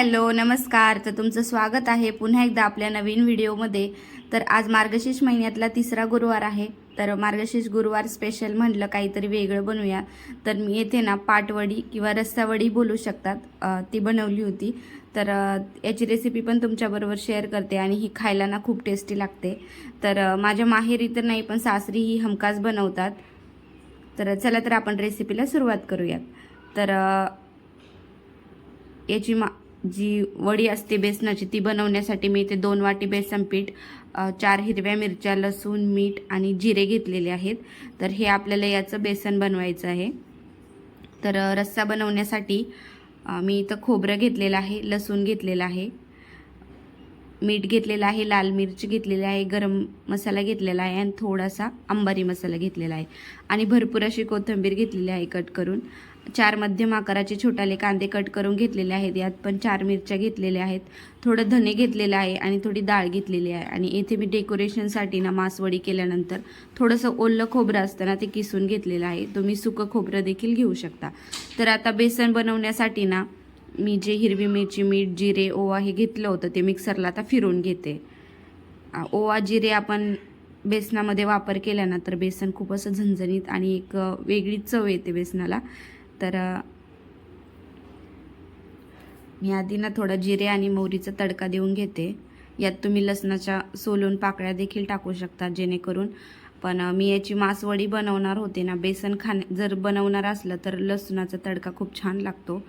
Hello नमस्कार. तर तुमचं स्वागत आहे पुन्हा एकदा आपल्या नवीन व्हिडिओमध्ये. तर आज मार्गशीर्ष महिन्यातला तिसरा गुरुवार आहे. तर मार्गशीर्ष गुरुवार स्पेशल म्हटलं काहीतरी वेगळं बनवूया तर मी येथे ना पाटवडी किंवा रस्सावडी बोलू शकतात. ती बनवली होती. तर याची रेसिपी पण तुमच्याबरोबर शेअर करते आणि ही खायला ना खूप टेस्टी लागते. तर माझ्या माहेरी तर नाही पण सासरी ही हमखास बनवतात. तर चला तर आपण रेसिपीला सुरुवात करूयात. तर याची मा जी वडी असते बेसनाची ती बनवण्यासाठी मी इथे दोन वाटी बेसन पीठ चार हिरव्या मिरच्या लसूण मीठ आणि जिरे घेतलेले आहेत. तर हे आपल्याला याचं बेसन बनवायचं आहे. तर रस्सा बनवण्यासाठी मी इथं खोबरं घेतलेलं आहे लसूण घेतलेला आहे. मीठ घेतलेलं आहे लाल मिरची घेतलेली आहे गरम मसाला घेतलेला आहे आणि थोडासा अंबारी मसाला घेतलेला आहे. आणि भरपूर अशी कोथिंबीर घेतलेली आहे कट करून. चार मध्यम आकाराचे छोटाले कांदे कट करून घेतलेले आहेत. यात पण चार मिरच्या घेतलेल्या आहेत. थोडं धने घेतलेलं आहे आणि थोडी डाळ घेतलेली आहे. आणि येथे मी डेकोरेशनसाठी ना मासवडी केल्यानंतर थोडंसं ओलं खोबरं असतं ना ते किसून घेतलेलं आहे. तुम्ही सुकं खोबरं देखील घेऊ शकता. तर आता बेसन बनवण्यासाठी ना मी जे हिरवी मिरची मीठ जिरे ओवा हे घेतलं होतं ते मिक्सरला आता फिरून घेते. ओवा जिरे आपण बेसनामध्ये वापर केला ना तर बेसन खूप असं झणझणीत आणि एक वेगळी वेगळीच चव येते बेसनाला. तर मी आधी ना थोडा जिरे आणि मोहरीचा तडका देऊन घेते. यात तुम्ही लसणाच्या सोलून पाकळ्या देखील टाकू शकता जेणेकरून. पण मी याची मासवडी बनवणार होते ना बेसन खाणे जर बनवणार असलं तर लसणाचा तडका खूप छान लागतो.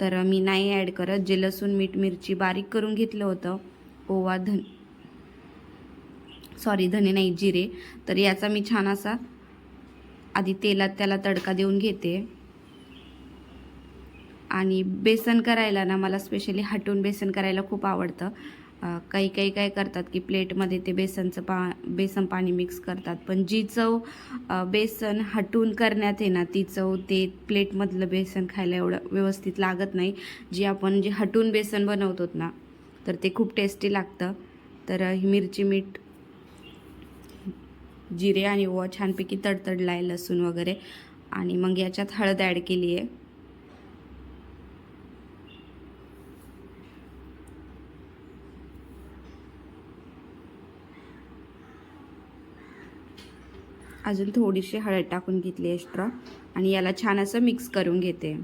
तर मी नाही ॲड करत. जे लसूण मीठ मिरची बारीक करून घेतलं होतं. ओवा धन सॉरी धने नाही जिरे. तर याचा मी छान असा आधी तेलात त्याला तडका देऊन घेते. आणि बेसन करायला ना मला स्पेशली हटून बेसन करायला खूप आवडतं. काही काही काय करतात की प्लेटमध्ये ते बेसनचं पा बेसन पाणी मिक्स करतात. पण जी चव बेसन हटून करण्यात आहे ना ती चव ते प्लेटमधलं बेसन खायला एवढं व्यवस्थित लागत नाही. जी आपण जे हटून बेसन बनवतो ना तर ते खूप टेस्टी लागतं. तर ही मिरची मीठ जिरे आणि ओवा छानपैकी तडतडला आहे लसूण वगैरे. आणि मग याच्यात हळद ॲड केली आहे अजून थोडीशी हळद टाकून घेतली एक्स्ट्रा आणि याला छान असं मिक्स करून घेते.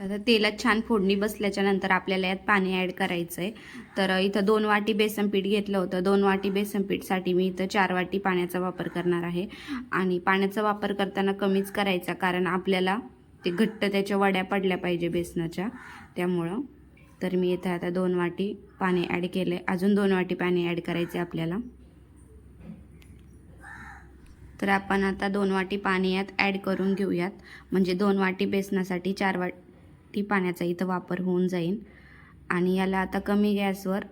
आता तेलात छान फोडणी बसल्याच्या नंतर आपल्याला यात पाणी ॲड करायचं आहे तर इथं दोन वाटी बेसन पीठ घेतलं होतं. दोन वाटी बेसन पीठसाठी मी इथं चार वाटी पाण्याचा वापर करणार आहे. आणि पाण्याचा वापर करताना कमीच करायचा कारण आपल्याला ते घट्ट त्याच्या वड्या पडल्या पाहिजे बेसनाच्या. त्यामुळं तर मी इथं आता दोन वाटी पाणी ॲड केलं आहे अजून दोन वाटी पाणी ॲड करायचे आपल्याला. तर आपण आता दोन वाटी पाणी यात ॲड करून घेऊयात. म्हणजे दोन वाटी बेसनासाठी चार वाटी पाण्याचा इथं वापर होऊन जाईल. आणि याला आता कमी गॅसवर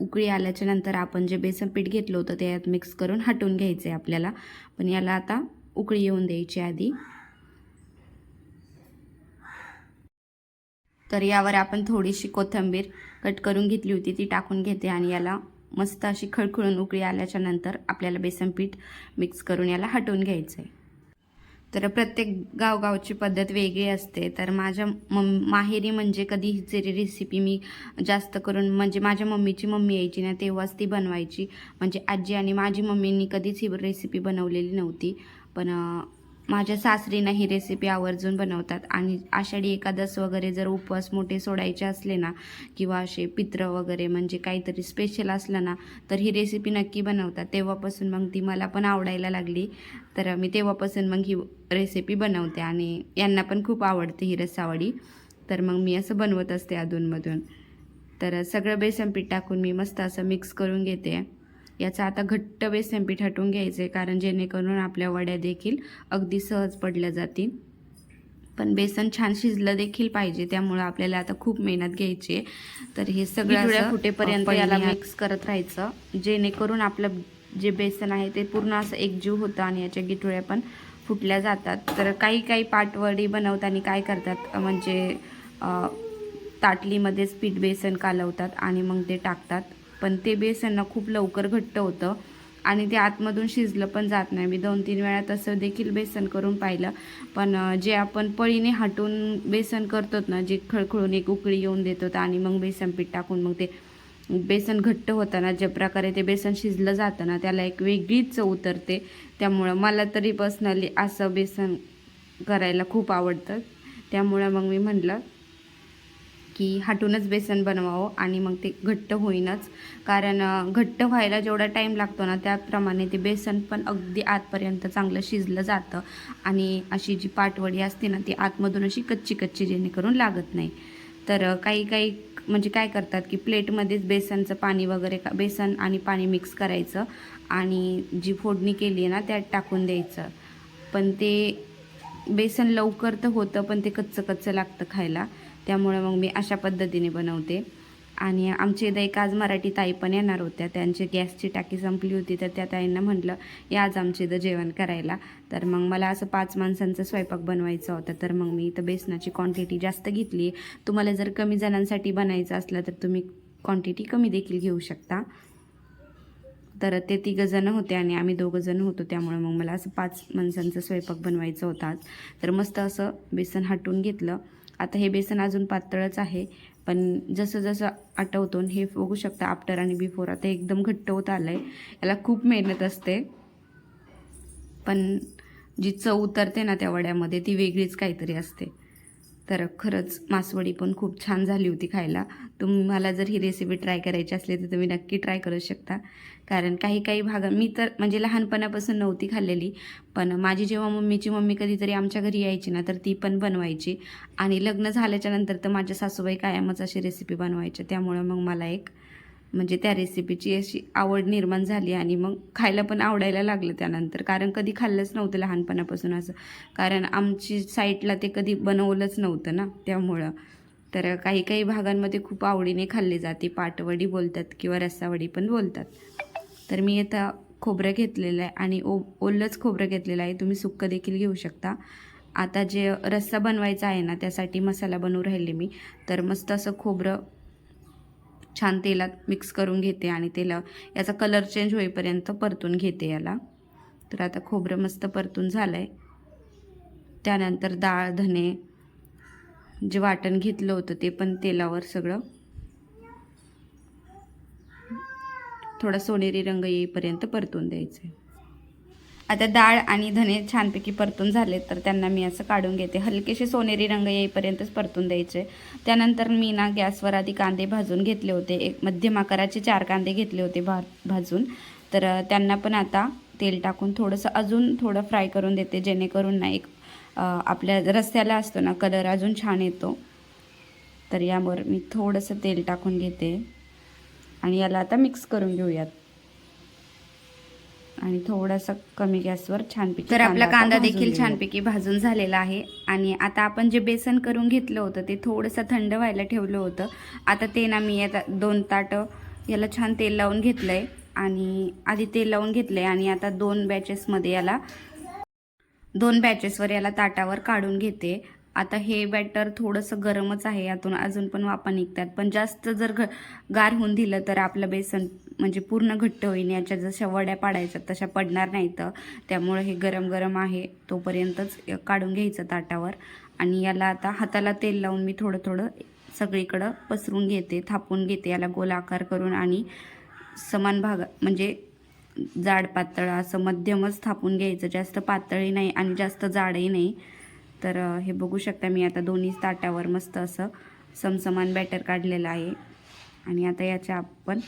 उकळी आल्याच्यानंतर आपण जे बेसन पीठ घेतलं होतं ते यात मिक्स करून हटवून घ्यायचं आहे आपल्याला. पण याला आता उकळी येऊन द्यायची आधी. तर यावर आपण थोडीशी कोथिंबीर कट करून घेतली होती ती टाकून घेते आणि याला मस्त अशी खळखळून उकळी आल्याच्यानंतर आपल्याला बेसन पीठ मिक्स करून याला हटवून घ्यायचं आहे तर प्रत्येक गावगावची पद्धत वेगळी असते. तर माझ्या मम माहेरी म्हणजे कधी हिचेरी रेसिपी मी जास्त करून म्हणजे माझ्या मम्मीची मम्मी यायची ना तेव्हाच ती बनवायची. म्हणजे आजी आणि माझी मम्मींनी कधीच ही रेसिपी बनवलेली नव्हती. पण माझ्या सासरीनं ही रेसिपी आवर्जून बनवतात. आणि आषाढी एकादस वगैरे जर उपवास मोठे सोडायचे असले ना किंवा असे पित्र वगैरे म्हणजे काहीतरी स्पेशल असलं ना तर ही रेसिपी नक्की बनवतात. तेव्हापासून मग ती मला पण आवडायला लागली. तर मी तेव्हापासून मग ही रेसिपी बनवते आणि यांना पण खूप आवडते ही रसावडी तर मग मी असं बनवत असते अधूनमधून. तर सगळं बेसन पीठ टाकून मी मस्त असं मिक्स करून घेते. याचा आता घट्ट बेसन पीठ हटवून घ्यायचं आहे कारण जेणेकरून आपल्या वड्या देखील अगदी सहज पडल्या जातील. पण बेसन छान शिजलं देखील पाहिजे त्यामुळं आपल्याला आता खूप मेहनत घ्यायची आहे. तर हे सगळं फुटेपर्यंत पहिने याला मिक्स करत राहायचं जेणेकरून आपलं जे बेसन आहे ते पूर्ण असं एकजीव होतं आणि याच्या गिठुळ्या पण फुटल्या जातात. तर काही काही पाटवडी बनवताना काय करतात म्हणजे ताटलीमध्येच पीठ बेसन कालवतात आणि मग ते टाकतात. पण ते बेसन ना खूप लवकर घट्ट होतं. आणि ते आतमधून शिजलं पण जात नाही. मी दोन तीन वेळा तसं देखील बेसन करून पाहिलं. पण जे आपण पळीने हाटून बेसन करतो ना जे खळखळून एक उकळी येऊन देतो आणि मग बेसन पीठ टाकून मग ते बेसन घट्ट होतं ना ज्या प्रकारे ते बेसन शिजलं जातं ना त्याला एक वेगळीच चव उतरते. त्यामुळं मला तरी पर्सनली असं बेसन करायला खूप आवडतं. त्यामुळं मग मी म्हटलं की हाटूनच बेसन बनवावं आणि मग ते घट्ट होईनच. कारण घट्ट व्हायला जेवढा टाईम लागतो ना त्याप्रमाणे ते बेसन पण अगदी आतपर्यंत चांगलं शिजलं जातं. आणि अशी जी पाटवडी असते ना ती आतमधून अशी कच्ची कच्ची जेणेकरून लागत नाही. तर काही काही म्हणजे काय करतात की प्लेटमध्येच बेसनचं पाणी वगैरे का बेसन आणि पाणी मिक्स करायचं आणि जी फोडणी केली आहे ना त्यात टाकून द्यायचं. पण ते बेसन लवकर तर होतं पण ते कच्चं कच्चं लागतं खायला. त्यामुळे मग मी अशा पद्धतीने बनवते. आणि आमची इथं एक आज मराठी ताई पण येणार होत्या. त्यांची गॅसची टाकी संपली होती तर त्या ताईंना म्हटलं या आज आमच्या इथं जेवण करायला. तर मग मला असं पाच माणसांचा स्वयंपाक बनवायचा होता. तर मग मी इथं बेसनाची क्वांटिटी जास्त घेतली. तुम्हाला जर कमी जणांसाठी बनायचं असलं तर तुम्ही क्वांटिटी कमी देखील घेऊ शकता. तर ते तिघं जण होते आणि आम्ही दोघं जण होतो. त्यामुळे मग मला असं पाच माणसांचा स्वयंपाक बनवायचा होता. आज तर मस्त असं बेसन हटून घेतलं. आता हे बेसन अजून पातळच आहे पण जसं जसं आटवतो हे बघू शकता आफ्टर आणि बिफोर आता एकदम घट्ट होत आलं आहे याला खूप मेहनत असते. पण जी चव उतरते ना त्या वड्यामध्ये ती वेगळीच काहीतरी असते. तर खरंच मासवडी पण खूप छान झाली होती खायला. तुम्हाला जर ही रेसिपी ट्राय करायची असली तर तुम्ही नक्की ट्राय करू शकता. कारण काही काही भागा मी तर म्हणजे लहानपणापासून नव्हती खाल्लेली. पण माझी जेव्हा मम्मीची मम्मी कधीतरी आमच्या घरी यायची ना तर ती पण बनवायची. आणि लग्न झाल्याच्यानंतर तर माझ्या सासूबाई कायमच अशी रेसिपी बनवायच्या. त्यामुळं मग मला एक म्हणजे त्या रेसिपीची अशी आवड निर्माण झाली आणि मग खायला पण आवडायला लागलं त्यानंतर. कारण कधी खाल्लंच नव्हतं लहानपणापासून असं. कारण आमची साईटला ते कधी बनवलंच नव्हतं ना त्यामुळं. तर काही काही भागांमध्ये खूप आवडीने खाल्ली जाते. पाटवडी बोलतात किंवा रस्सावडी पण बोलतात. तर मी आता खोबरं घेतलेलं आहे आणि ओ ओलंच खोबरं घेतलेलं आहे. तुम्ही सुक्कं देखील घेऊ शकता. आता जे रस्सा बनवायचा आहे ना त्यासाठी मसाला बनवू राहिले मी. तर मस्त असं खोबरं छान तेलात मिक्स करून घेते आणि तेला याचा कलर चेंज होईपर्यंत परतून घेते याला. तर आता खोबरं मस्त परतून झालं आहे त्यानंतर डाळ धने जे वाटण घेतलं होतं ते पण तेलावर सगळं. थोडा सोनेरी रंग येईपर्यंत परतून द्यायचं आहे आता डाळ आणि धने छानपैकी परतून झाले तर त्यांना मी असं काढून घेते. हलकेसे सोनेरी रंग येईपर्यंतच परतून द्यायचे. त्यानंतर मी ना गॅसवर आधी कांदे भाजून घेतले होते. एक मध्यम आकाराचे चार कांदे घेतले होते भा भाजून. तर त्यांना पण आता तेल टाकून थोडंसं अजून थोडं फ्राय करून देते जेणेकरून ना एक आपल्या रस्त्याला असतो ना कलर अजून छान येतो. तर यावर मी थोडंसं तेल टाकून घेते. आणि याला आता मिक्स करून घेऊयात. आणि थोडासा कमी गॅसवर छानपैकी तर आपला कांदा देखील. छानपैकी भाजून झालेला आहे. आणि आता आपण जे बेसन करून घेतलं होतं ते थोडंसं थंड व्हायला ठेवलं होतं. आता ते ना मी आता दोन ताटं याला छान तेल लावून घेतलं आहे आणि आधी तेल लावून घेतलं आहे आणि आता दोन बॅचेसमध्ये याला दोन बॅचेसवर याला ताटावर काढून घेते. आता हे बॅटर थोडंसं गरमच आहे. यातून अजून पण वापा निघतात. पण जास्त जर घ गार होऊन दिलं तर आपलं बेसन म्हणजे पूर्ण घट्ट होईल याच्या जशा वड्या पाडायच्या तशा पडणार नाही तर त्यामुळे हे गरम गरम आहे तोपर्यंतच काढून घ्यायचं ताटावर. आणि याला आता हाताला तेल लावून मी थोडं थोडं सगळीकडं पसरून घेते थापून घेते. याला गोल आकार करून आणि समान भाग म्हणजे जाड पातळ असं मध्यमच थापून घ्यायचं. जास्त पातळही नाही आणि जास्त जाडही नाही. तर हे बघू शकता मी आता दोन्ही ताटावर मस्त असं समसमान बॅटर काढलेलं आहे. आणि आता याच्या आपण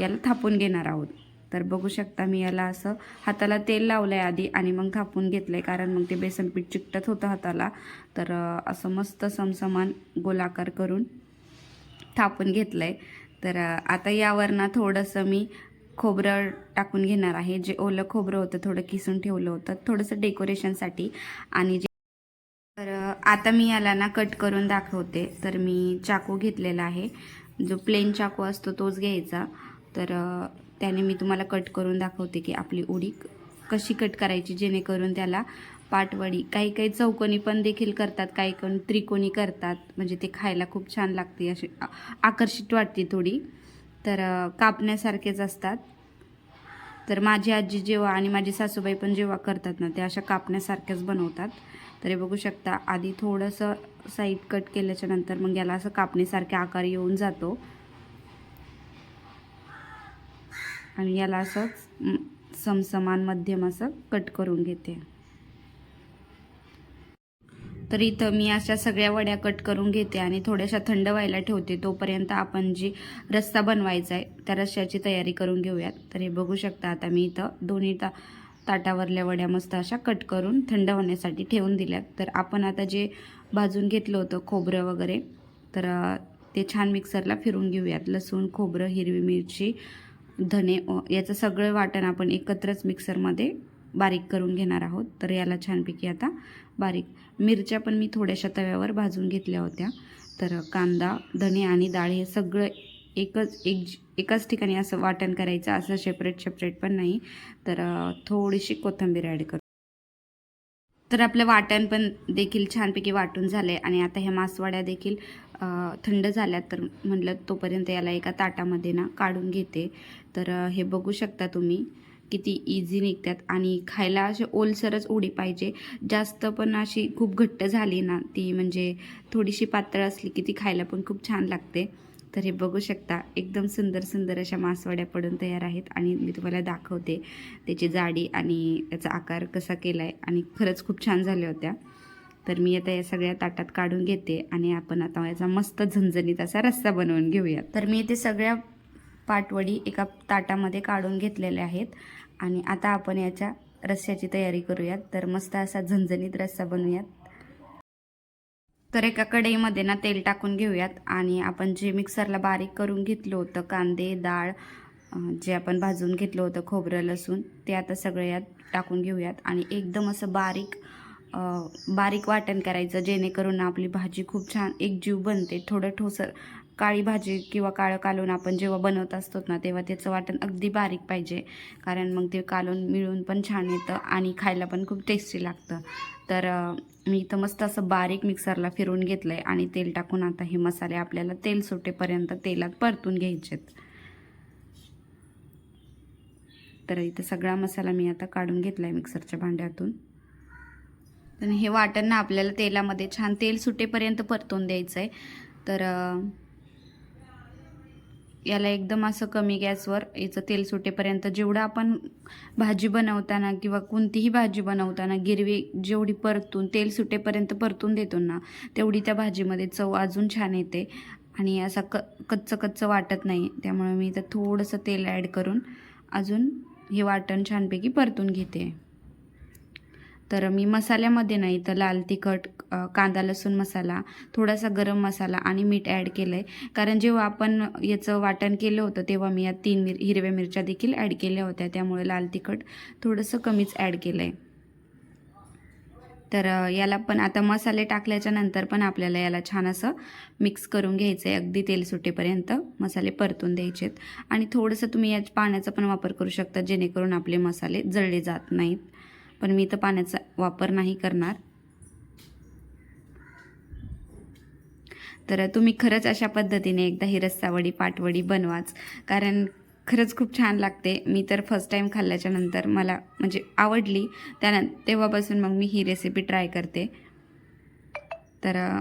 याला थापून घेणार आहोत. तर बघू शकता मी याला असं हाताला तेल लावलं आहे आधी आणि मग थापून घेतलं आहे कारण मग ते बेसन पीठ चिकटत होतं हाताला. तर असं मस्त समसमान गोलाकार करून थापून घेतलं आहे तर आता यावर ना थोडंसं मी खोबरं टाकून घेणार आहे. जे ओलं खोबरं होतं थोडं किसून ठेवलं होतं. थोडंसं डेकोरेशनसाठी आणि जे तर आता मी याला ना कट करून दाखवते. तर मी चाकू घेतलेला आहे. जो प्लेन चाकू असतो तोच घ्यायचा. तर त्याने मी तुम्हाला कट करून दाखवते की आपली उडी कशी कट करायची जेणेकरून त्याला पाटवडी काही काही चौकोनी पण देखील करतात काही कोण त्रिकोणी करतात. म्हणजे ते खायला खूप छान लागते अशी आकर्षित वाटते थोडी. तर कापण्यासारखेच असतात. तर माझी आजी जेव्हा आणि माझी सासूबाई पण जेव्हा करतात ना ते अशा कापण्यासारख्याच बनवतात. तर हे बघू शकता आधी थोडंसं साईड कट केल्याच्यानंतर मग याला असं कापणीसारखे आकार येऊन जातो. आणि याला असंच समसमान मध्यम असं कट करून घेते. तर इथं मी अशा सगळ्या वड्या कट करून घेते आणि थोड्याशा थंड व्हायला ठेवते. तोपर्यंत आपण जी रस्सा बनवायचा आहे त्या रस्स्याची तयारी करून घेऊयात. तर हे बघू शकता आता मी इथं दोन्ही ता ताटावरल्या वड्या मस्त अशा कट करून थंड होण्यासाठी ठेवून दिल्यात. तर आपण आता जे भाजून घेतलं होतं खोबरं वगैरे तर ते छान मिक्सरला फिरून घेऊयात. लसूण खोबरं हिरवी मिरची धने याचं सगळं वाटण आपण एकत्रच मिक्सरमध्ये बारीक करून घेणार आहोत. तर याला छानपैकी आता बारीक मिरच्या पण मी थोड्याशा तव्यावर भाजून घेतल्या होत्या. तर कांदा धने आणि डाळ हे सगळं एकच एक एकाच ठिकाणी असं वाटण करायचं असं सेपरेट सेपरेट पण नाही. तर थोडीशी कोथिंबीर ॲड करू. तर आपलं वाटण पण देखील छानपैकी वाटून झालं आहे आणि आता ह्या मासवाड्या देखील थंड झाल्या तर म्हटलं तोपर्यंत याला एका ताटामध्ये ना काढून घेते. तर हे बघू शकता तुम्ही किती इझी निघतात आणि खायला असे ओलसरच उडी पाहिजे. जास्त पण अशी खूप घट्ट झाली ना ती म्हणजे थोडीशी पातळ असली की ती खायला पण खूप छान लागते. तर हे बघू शकता एकदम सुंदर सुंदर अशा मासवड्या पडून तयार आहेत आणि मी तुम्हाला दाखवते त्याची जाडी आणि त्याचा आकार कसा केला आहे आणि खरंच खूप छान झाल्या होत्या. तर मी आता या सगळ्या ताटात काढून घेते आणि आपण आता याचा मस्त झणझणीत असा रस्सा बनवून घेऊया तर मी ते सगळ्या पाटवडी एका ताटामध्ये काढून घेतलेल्या आहेत. आणि आता आपण याच्या रस्स्याची तयारी करूयात. तर मस्त असा झणझणीत रस्सा बनवूयात. तर एका कढईमध्ये ना तेल टाकून घेऊयात. आणि आपण जे मिक्सरला बारीक करून घेतलं होतं कांदे डाळ जे आपण भाजून घेतलं होतं खोबरं लसूण ते आता सगळं यात टाकून घेऊयात. आणि एकदम असं बारीक बारीक वाटण करायचं जेणेकरून आपली भाजी खूप छान एकजीव बनते. थोडं ठोसर काळी भाजी किंवा काळं कालून आपण जेव्हा बनवत असतो ना तेव्हा त्याचं वाटण अगदी बारीक पाहिजे. कारण मग ते कालून मिळून पण छान येतं आणि खायला पण खूप टेस्टी लागतं. तर मी इथं मस्त असं बारीक मिक्सरला फिरून घेतलं आहे आणि तेल टाकून आता हे मसाले आपल्याला तेल सुटेपर्यंत तेलात परतून घ्यायचेत. तर इथं सगळा मसाला मी आता काढून घेतला आहे मिक्सरच्या भांड्यातून. तर हे वाटण ना आपल्याला तेलामध्ये छान तेल सुटेपर्यंत परतून द्यायचं आहे तर याला एकदम असं कमी गॅसवर याचं तेल सुटेपर्यंत जेवढं आपण भाजी बनवताना किंवा कोणतीही भाजी बनवताना गिरवी जेवढी परतून तेल सुटेपर्यंत परतून देतो ना तेवढी त्या भाजीमध्ये चव अजून छान येते आणि असं क कच्चं कच्चं वाटत नाही. त्यामुळे मी इथं थोडंसं तेल ॲड करून अजून हे वाटण छानपैकी परतून घेते. तर मी मसाल्यामध्ये नाही तर लाल तिखट कांदा लसूण मसाला थोडासा गरम मसाला आणि मीठ ॲड केलं आहे कारण जेव्हा आपण याचं वाटण केलं होतं तेव्हा मी या तीन मिर हिरव्या मिरच्या देखील ॲड केल्या होत्या. त्यामुळे लाल तिखट थोडंसं कमीच ॲड केलं आहे तर याला पण आता मसाले टाकल्याच्या नंतर पण आपल्याला याला छान असं मिक्स करून घ्यायचं आहे अगदी तेल सुटेपर्यंत मसाले परतून द्यायचेत. आणि थोडंसं तुम्ही या पाण्याचा पण वापर करू शकता जेणेकरून आपले मसाले जळले जात नाहीत. पण मी तर पाण्याचा वापर नाही करणार. तर तुम्ही खरंच अशा पद्धतीने एकदा ही रस्सावडी पाटवडी बनवाच. कारण खरंच खूप छान लागते. मी तर फर्स्ट टाईम खाल्ल्याच्या नंतर मला म्हणजे आवडली. त्यानं तेव्हापासून मग मी ही रेसिपी ट्राय करते. तर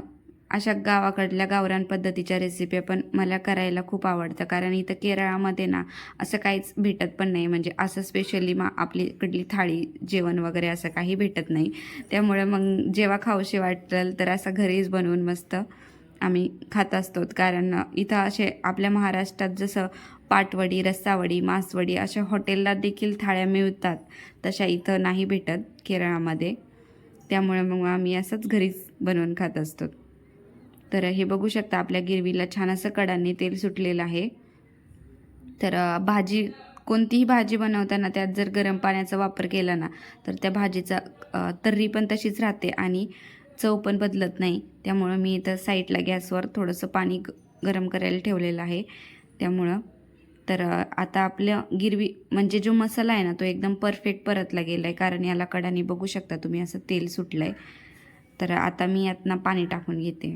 अशा गावाकडल्या गावरान पद्धतीच्या रेसिपी पण मला करायला खूप आवडतं. कारण इथं केरळामध्ये ना असं काहीच भेटत पण नाही. म्हणजे असं स्पेशली मा आपलीकडली थाळी जेवण वगैरे असं काही भेटत नाही. त्यामुळे मग जेव्हा खाऊशी वाटेल तर असं घरीच बनवून मस्त आम्ही खात असतो. कारण इथं असे आपल्या महाराष्ट्रात जसं पाटवडी रस्सावडी मासवडी अशा हॉटेलला देखील थाळ्या मिळतात. तशा इथं नाही भेटत केरळामध्ये. त्यामुळे मग आम्ही असंच घरीच बनवून खात असतो. तर हे बघू शकता आपल्या गिरवीला छान असं कडांनी तेल सुटलेलं आहे. तर भाजी कोणतीही भाजी बनवताना त्यात जर गरम पाण्याचा वापर केला ना तर त्या भाजीचा तर्री पण तशीच राहते आणि चव पण बदलत नाही. त्यामुळं मी इथं साईडला गॅसवर थोडंसं पाणी ग- गरम करायला ठेवलेलं आहे. त्यामुळं तर आता आपलं गिरवी म्हणजे जो मसाला आहे ना तो एकदम परफेक्ट परतला गेला आहे कारण याला कडाने बघू शकता तुम्ही असं तेल सुटलं आहे तर आता मी यातनं पाणी टाकून घेते.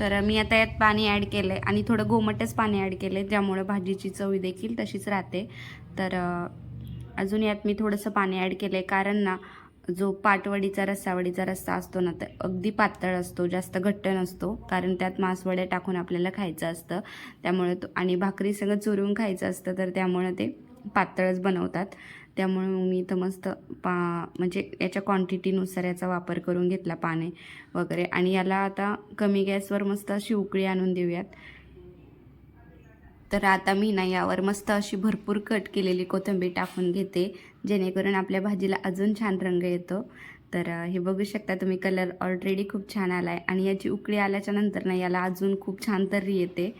तर मी आता यात पाणी ॲड केलं आहे आणि थोडं गोमटच पाणी ॲड केलं आहे ज्यामुळे भाजीची चवी देखील तशीच राहते. तर अजून यात मी थोडंसं पाणी ॲड केलं आहे कारण ना जो पाटवडीचा रस्सावडीचा रस्सा असतो ना तर अगदी पातळ असतो जास्त घट्ट नसतो कारण त्यात मासवड्या टाकून आपल्याला खायचं असतं. त्यामुळे तो आणि भाकरी सगळं चुरून खायचं असतं तर त्यामुळे ते पातळच बनवतात. त्यामुळे मग मी इथं मस्त पा म्हणजे याच्या क्वांटिटीनुसार याचा वापर करून घेतला पाणी वगैरे. आणि याला आता कमी गॅसवर मस्त अशी उकळी आणून देऊयात. तर आता मी ना यावर मस्त अशी भरपूर कट केलेली कोथिंबीर टाकून घेते जेणेकरून आपल्या भाजीला अजून छान रंग येतो. तर हे बघू शकता तुम्ही कलर ऑलरेडी खूप छान आला आहे आणि याची उकळी आल्याच्यानंतर ना याला अजून खूप छान तर्री येते.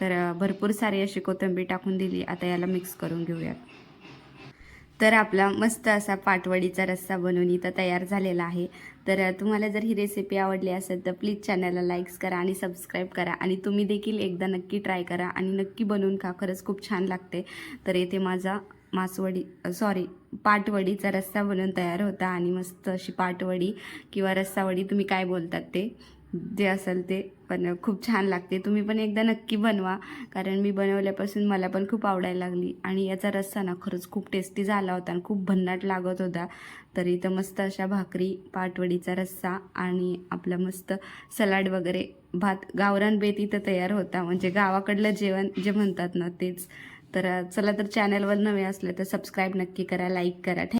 तर भरपूर सारी अशी कोथिंबीर टाकून दिली. आता याला मिक्स करून घेऊयात. तर आपला मस्त असा पाटवडीचा रस्सा बनवून इथं तयार झालेला आहे. तर तुम्हाला जर ही रेसिपी आवडली असेल तर प्लीज चॅनलला लाईक्स करा आणि सबस्क्राईब करा आणि तुम्ही देखील एकदा नक्की ट्राय करा आणि नक्की बनवून खा. खरंच खूप छान लागते. तर येथे माझा मासवडी सॉरी पाटवडीचा रस्सा बनवून तयार होता आणि मस्त अशी पाटवडी किंवा रस्सावडी तुम्ही काय बोलतात ते? जे असेल ते पण खूप छान लागते. तुम्ही पण एकदा नक्की बनवा. कारण मी बनवल्यापासून मला पण खूप आवडायला लागली. आणि याचा रस्सा ना खरंच खूप टेस्टी झाला होता आणि खूप भन्नाट लागत होता. तर इथं मस्त अशा भाकरी पाटवडीचा रस्सा आणि आपलं मस्त सलाड वगैरे भात गावरान बेत इथं तयार होता. म्हणजे गावाकडलं जेवण जे म्हणतात ना तेच. तर चला तर चॅनलवर नवे असले तर सबस्क्राईब नक्की करा लाईक करा.